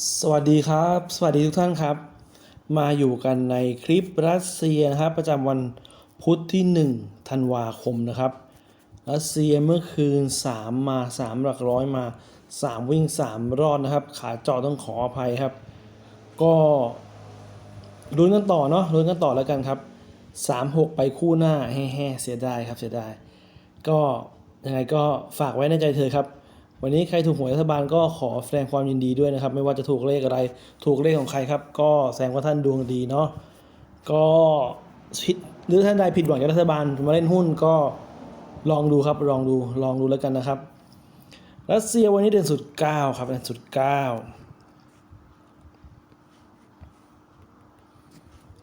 สวัสดีครับ สวัสดีทุกท่านครับ มาอยู่กันในคลิปรัสเซียนะครับประจำวันพุธที่1ธันวาคมนะครับ รัสเซียเมื่อคืน 3 มา 3 หลักร้อยมา 3 วิ่ง 3 รอดนะครับ ขาเจาะต้องขออภัยครับ ก็ลุ้นกันต่อเนาะลุ้นกันต่อแล้วกันครับ 3-6 ไปคู่หน้าแฮ่ๆเสียดายครับเสียดายก็ยังไงก็ฝากไว้ในใจเธอครับ วันนี้ใครถูกหวยรัฐบาลก็ขอแสดงความยินดีด้วยนะครับ ไม่ว่าจะถูกเลขอะไร ถูกเลขของใครครับ ก็แสดงว่าท่านดวงดีเนาะก็ผิดหรือท่านใดผิดหวังจากรัฐบาลมาเล่นหุ้นก็ลองดูครับลองดูลองดูแล้วกันนะครับรัสเซียวันนี้เด่นสุด9ครับเด่นสุด9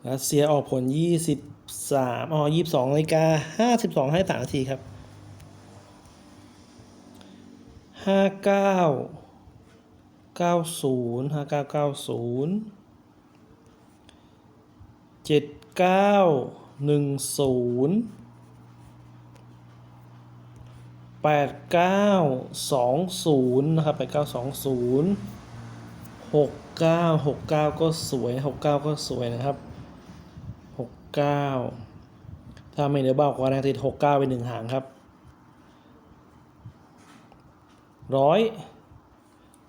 รัสเซียออกผล 23 อ๋อ 22นาฬิกา52ให้3นาทีครับ ห้าเก้าเก้าศูนย์ห้าเก้าเก้าศูนย์เจ็ดเก้าหนึ่งศูนย์แปดเก้าสองศูนย์นะครับแปดเก้าสองศูนย์หกเก้าหกเก้าก็สวยหกเก้าก็สวยนะครับหกเก้าถ้าไม่เหนือเบากว่าแรงติดหกเก้าไปหนึ่งหางครับ ร้อย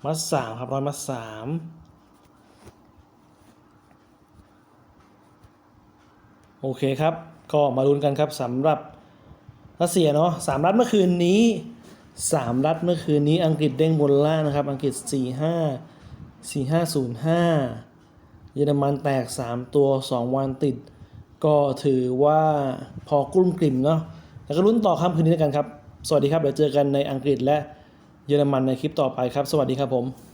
มัดสามครับร้อยมัดสามโอเคครับ ก็มาลุ้นกันครับสำหรับรัสเซียเนาะสามรัฐเมื่อคืนนี้สามรัฐเมื่อคืนนี้อังกฤษเด้งบนล่างนะครับ อังกฤษสี่ห้าสี่ห้าศูนย์ห้าเยอรมันแตกสามตัวสองวันติด ก็ถือว่าพอกลุ้มกลิ่มเนาะแล้วก็ลุ้นต่อค่ำคืนนี้แล้วกันครับ สวัสดีครับ เดี๋ยวเจอกันในอังกฤษและ เยอรมันในคลิปต่อไปครับ สวัสดีครับผม